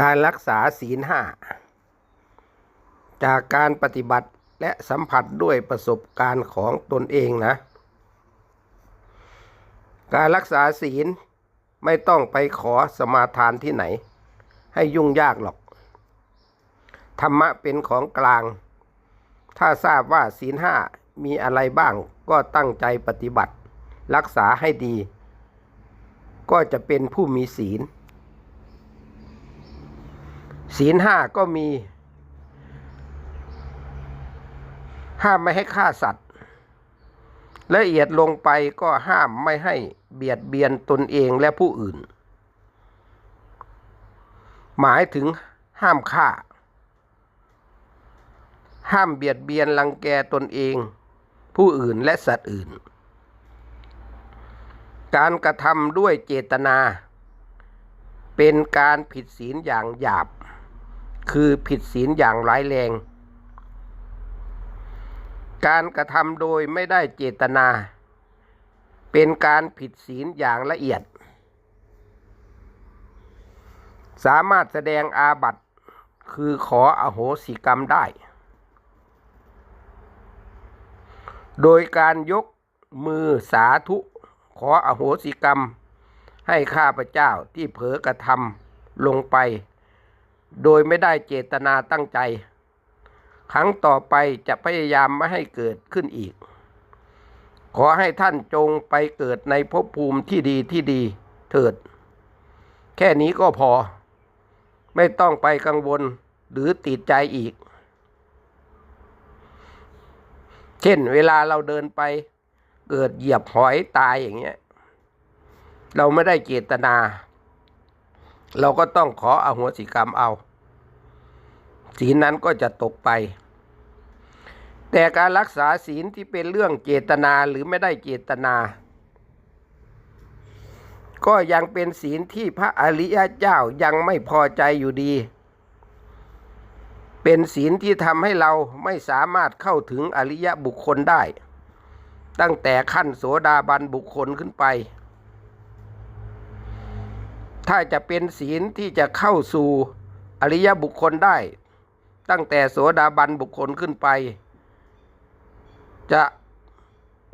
การรักษาศีลห้าจากการปฏิบัติและสัมผัสด้วยประสบการณ์ของตนเองนะ การรักษาศีลไม่ต้องไปขอสมาทานที่ไหน ให้ยุ่งยากหรอก ธรรมะเป็นของกลาง ถ้าทราบว่าศีลห้ามีอะไรบ้างก็ตั้งใจปฏิบัติ รักษาให้ดี ก็จะเป็นผู้มีศีล ศีลห้าก็มี ห้ามไม่ให้ฆ่าสัตว์ ละเอียดลงไปก็ห้ามไม่ให้เบียดเบียนตนเองและผู้อื่น หมายถึงห้ามฆ่า ห้ามเบียดเบียนรังแกตนเอง ผู้อื่นและสัตว์อื่น การกระทำด้วยเจตนา เป็นการผิดศีลอย่างหยาบ คือผิดศีลอย่างร้ายแรง การกระทำโดยไม่ได้เจตนา เป็นการผิดศีลอย่างละเอียด สามารถแสดงอาบัติคือขออโหสิกรรมได้ โดยการยกมือสาธุ ขออโหสิกรรม ให้ข้าพเจ้าที่เผลอกระทำลงไป โดยไม่ได้เจตนาตั้งใจ ครั้งต่อไปจะพยายามไม่ให้เกิดขึ้นอีก ขอให้ท่านจงไปเกิดในภพภูมิที่ดีที่ดีเถิด แค่นี้ก็พอ ไม่ต้องไปกังวลหรือติดใจอีก เช่นเวลาเราเดินไปเกิดเหยียบหอยตายอย่างเงี้ย เราไม่ได้เจตนา เราก็ต้องขออโหสิกรรมเอาศีลนั้นก็จะตกไป แต่การรักษาศีลที่เป็นเรื่องเจตนาหรือไม่ได้เจตนา ก็ยังเป็นศีลที่พระอริยเจ้ายังไม่พอใจอยู่ดี เป็นศีลที่ทำให้เราไม่สามารถเข้าถึงอริยบุคคลได้ ตั้งแต่ขั้นโสดาบันบุคคลขึ้นไป ถ้าจะเป็นศีลที่จะเข้าสู่อริยบุคคลได้ ตั้งแต่โสดาบันบุคคลขึ้นไป จะ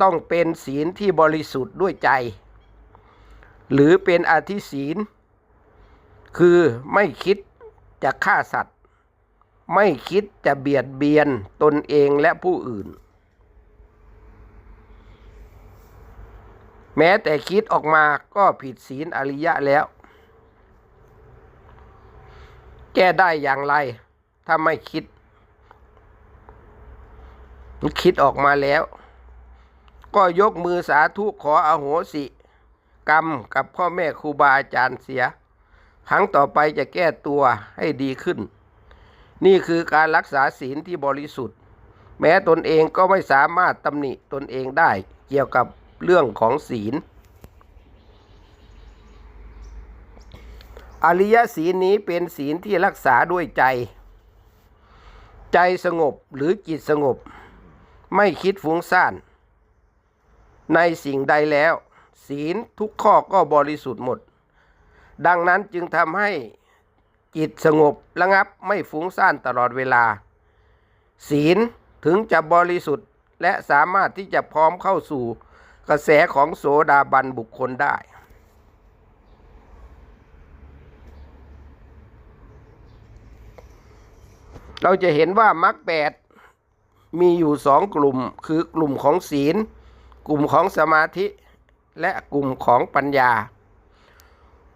ต้องเป็นศีลที่บริสุทธิ์ด้วยใจ หรือเป็นอธิศีล คือไม่คิดจะฆ่าสัตว์ ไม่คิดจะเบียดเบียนตนเองและผู้อื่น แม้แต่คิดออกมาก็ผิดศีลอริยะแล้ว แก้ได้อย่างไร ถ้าไม่คิด คิดออกมาแล้ว ก็ยกมือสาธุขออโหสิ กรรมกับพ่อแม่ครูบาอาจารย์เสีย ครั้งต่อไปจะแก้ตัวให้ดีขึ้น นี่คือการรักษาศีลที่บริสุทธิ์ แม้ตนเองก็ไม่สามารถตำหนิตนเองได้เกี่ยวกับเรื่องของศีล อริยศีลนี้เป็นศีลที่รักษาด้วยใจ ใจสงบหรือจิตสงบ ไม่คิดฟุ้งซ่าน ในสิ่งใดแล้ว ศีลทุกข้อก็บริสุทธิ์หมด ดังนั้นจึงทำให้จิตสงบระงับไม่ฟุ้งซ่านตลอดเวลา ศีลถึงจะบริสุทธิ์และสามารถที่จะพร้อมเข้าสู่กระแสของโสดาบันบุคคลได้ เราจะเห็นว่ามรรคแปดมีอยู่สองกลุ่ม คือกลุ่มของศีล กลุ่มของสมาธิ และกลุ่มของปัญญา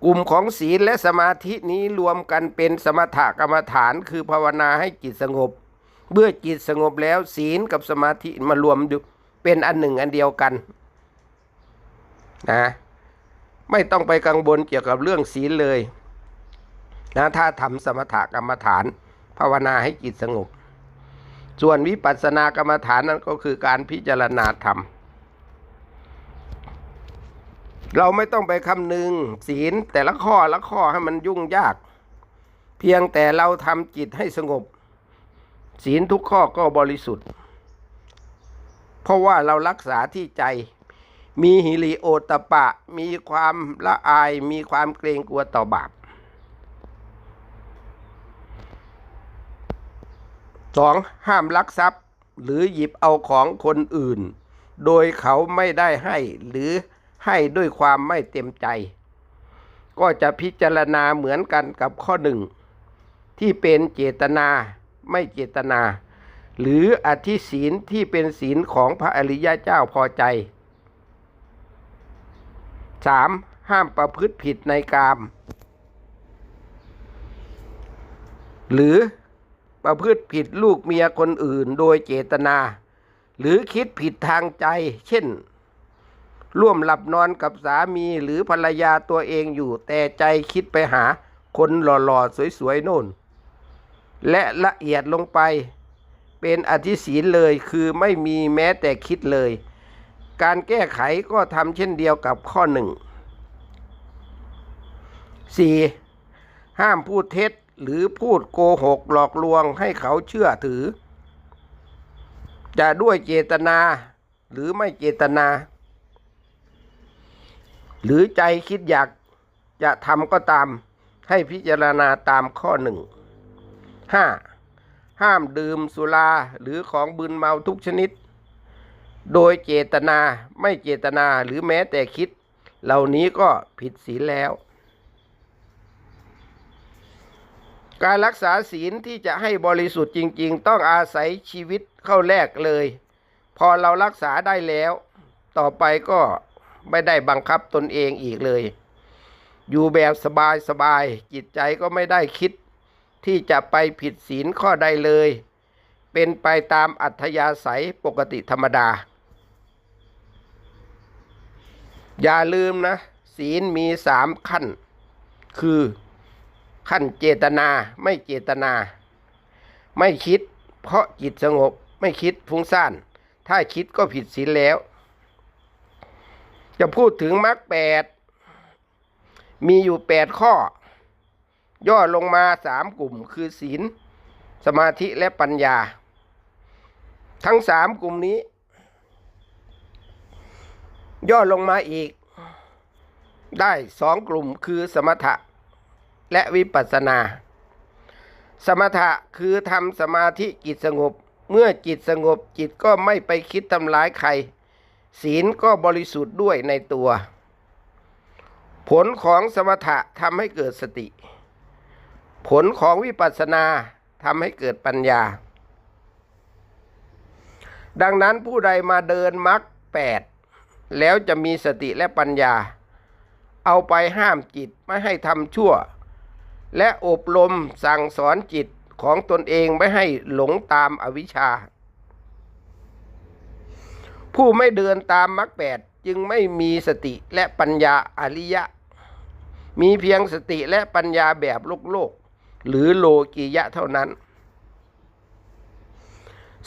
กลุ่มของศีลและสมาธินี้รวมกันเป็นสมถกรรมฐาน คือภาวนาให้จิตสงบ เมื่อจิตสงบแล้วศีลกับสมาธิมารวมเป็นอันหนึ่งอันเดียวกันนะไม่ต้องไปกังวลเกี่ยวกับเรื่องศีลเลยนะถ้าทำสมถกรรมฐาน ภาวนาให้จิตสงบ ส่วนวิปัสสนากรรมฐานนั้นก็คือการพิจารณาธรรม เราไม่ต้องไปคำนึงศีลแต่ละข้อละข้อให้มันยุ่งยาก เพียงแต่เราทำจิตให้สงบ ศีลทุกข้อก็บริสุทธิ์ เพราะว่าเรารักษาที่ใจมีหิริโอตปะ มีความละอาย มีความเกรงกลัวต่อบาป สองห้ามลักทรัพย์ หรือหยิบเอาของคนอื่น โดยเขาไม่ได้ให้หรือให้ด้วยความไม่เต็มใจ ก็จะพิจารณาเหมือนกันกับข้อหนึ่งที่เป็นเจตนาไม่เจตนา หรืออธิศีลที่เป็นศีลของพระอริยเจ้าพอใจ 3. ห้ามประพฤติผิดในกาม หรือ ประพฤติผิดลูกเมียคนอื่นโดยเจตนา หรือคิดผิดทางใจ เช่น ร่วมหลับนอนกับสามีหรือภรรยาตัวเองอยู่แต่ใจคิดไปหาคนหล่อๆ สวยๆ โน่น และละเอียดลงไปเป็นอธิศีลเลยคือไม่มีแม้แต่คิดเลย การแก้ไขก็ทำเช่นเดียวกับข้อหนึ่ง 4. ห้ามพูดเท็จ หรือพูดโกหกหลอกลวงให้เขาเชื่อถือ จะด้วยเจตนาหรือไม่เจตนา หรือใจคิดอยากจะทำก็ตามให้พิจารณาตามข้อหนึ่ง 5. ห้ามดื่มสุราหรือของบึนเมาทุกชนิด โดยเจตนาไม่เจตนาหรือแม้แต่คิด เหล่านี้ก็ผิดศีลแล้ว การรักษาศีลที่จะให้บริสุทธิ์จริง ๆ ต้องอาศัยชีวิตเข้าแลกเลย พอเรารักษาได้แล้ว ต่อไปก็ไม่ได้บังคับตนเองอีกเลย อยู่แบบสบายๆจิตใจก็ไม่ได้คิด ที่จะไปผิดศีลข้อใดเลย เป็นไปตามอัธยาศัยปกติธรรมดา อย่าลืมนะ ศีลมีสามขั้น คือ ขั้นเจตนาไม่เจตนา ไม่คิด เพราะจิตสงบไม่คิดฟุ้งซ่าน ถ้าคิดก็ผิดศีลแล้ว จะพูดถึงมรรคแปดมีอยู่แปดข้อ ย่อลงมาสามกลุ่มคือศีล สมาธิและปัญญา ทั้งสามกลุ่มนี้ ย่อลงมาอีก ได้สองกลุ่มคือสมถะ และวิปัสสนา สมถะคือทำสมาธิจิตสงบ เมื่อจิตสงบจิตก็ไม่ไปคิดทำร้ายใคร ศีลก็บริสุทธิ์ด้วยในตัว ผลของสมถะทำให้เกิดสติ ผลของวิปัสสนาทำให้เกิดปัญญา ดังนั้นผู้ใดมาเดินมรรคแปดแล้วจะมีสติและปัญญา เอาไปห้ามจิตไม่ให้ทำชั่ว และอบรมสั่งสอนจิตของตนเองไม่ให้หลงตามอวิชชา ผู้ไม่เดินตามมรรคแปดจึงไม่มีสติและปัญญาอริยะ มีเพียงสติและปัญญาแบบโลกโลก หรือโลกียะเท่านั้น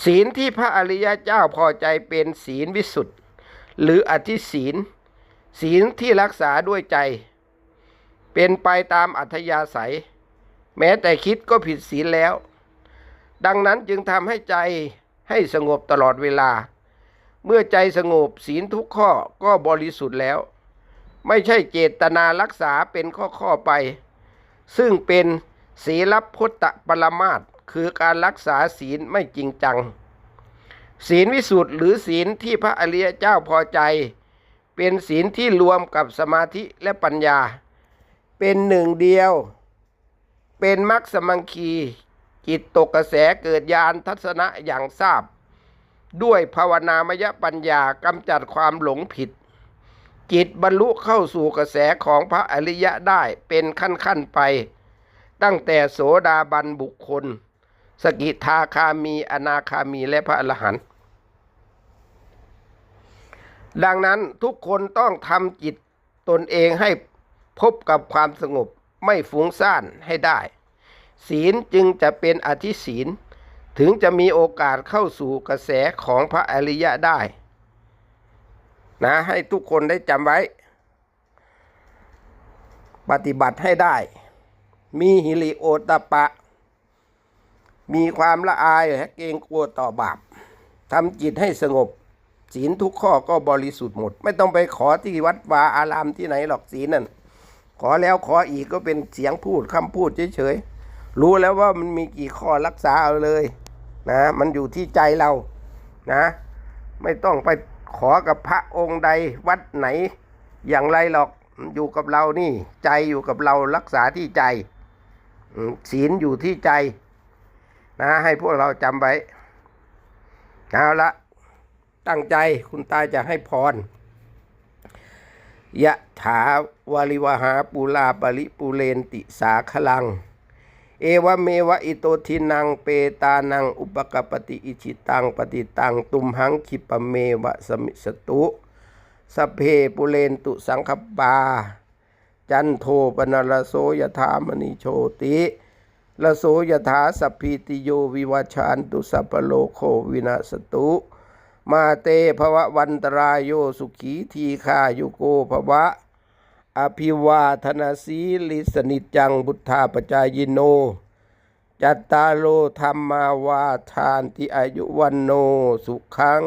ศีลที่พระอริยเจ้าพอใจเป็นศีลวิสุทธ์หรืออธิศีล ศีลที่รักษาด้วยใจ เป็นไปตามอัธยาศัย แม้แต่คิดก็ผิดศีลแล้ว ดังนั้นจึงทำให้ใจให้สงบตลอดเวลา เมื่อใจสงบศีลทุกข้อก็บริสุทธิ์แล้ว ไม่ใช่เจตนารักษาเป็นข้อๆไป ซึ่งเป็นศีลพุทธปรมาตคือการรักษาศีลไม่จริงจัง ศีลวิสุทธ์หรือศีลที่พระอริยเจ้าพอใจ เป็นศีลที่รวมกับสมาธิและปัญญา เป็นหนึ่งเดียว เป็นมรรคสมังคีจิตตกกระแสเกิดญาณทัศนะอย่างทราบ ด้วยภาวนามยปัญญากำจัดความหลงผิด จิตบรรลุเข้าสู่กระแสของพระอริยะได้เป็นขั้นๆไป ตั้งแต่โสดาบันบุคคล สกิทาคามีอนาคามีและพระอรหันต์ดังนั้นทุกคนต้องทำจิตตนเองให้ พบกับความสงบไม่ฟุ้งซ่านให้ได้ ศีลจึงจะเป็นอธิศีล ถึงจะมีโอกาสเข้าสู่กระแสของพระอริยะได้ นะให้ทุกคนได้จำไว้ ปฏิบัติให้ได้ มีหิริโอตปปะมีความละอายและเกรงกลัวต่อบาปทำจิตให้สงบศีลทุกข้อก็บริสุทธิ์หมด ไม่ต้องไปขอที่วัดวาอารามที่ไหนหรอกศีลนั่น ขอแล้วขออีกก็เป็นเสียงพูดคำพูดเฉยๆ รู้แล้วว่ามันมีกี่ข้อรักษาเอาเลยนะ มันอยู่ที่ใจเรานะ ไม่ต้องไปขอกับพระองค์ใดวัดไหน อย่างไรหรอกอยู่กับเรานี่ ใจอยู่กับเรารักษาที่ใจศีลอยู่ที่ใจ นะ ให้พวกเราจำไว้เอาละตั้งใจคุณตาจะให้พร ยะถาวาลิวหาปูลาปริปูเรนติสาคลัง เอวเมวะอิโตทินังเปตานังอุปกปปติอิชิตังปฏิตังตุมหังคิปเมวะสมิสตุสเพปุเรนตุสังคปา จันโทปนรโสยถามณิโชติละโสยถาสัพพิติโยวิวัชานตุสัพพโลโควินาสตุ มาเตภวะวันตรายโยสุขีทีฆายุโกภวะ อภิวาธนาสีลิสนิจังบุทธาปจายโน จัตตาโลธรรมาวาทานติอายุวันโนสุขัง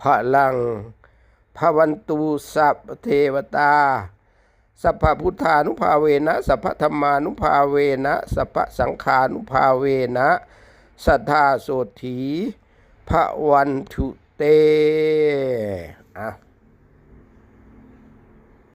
พลังพวันตูสัพเทวตาสัพพพุทธานุภาเวนะสัพพธรรมานุภาเวนะสัพพสังขานุภาเวนะสัทธาโสถีพระวันทุ เตอะ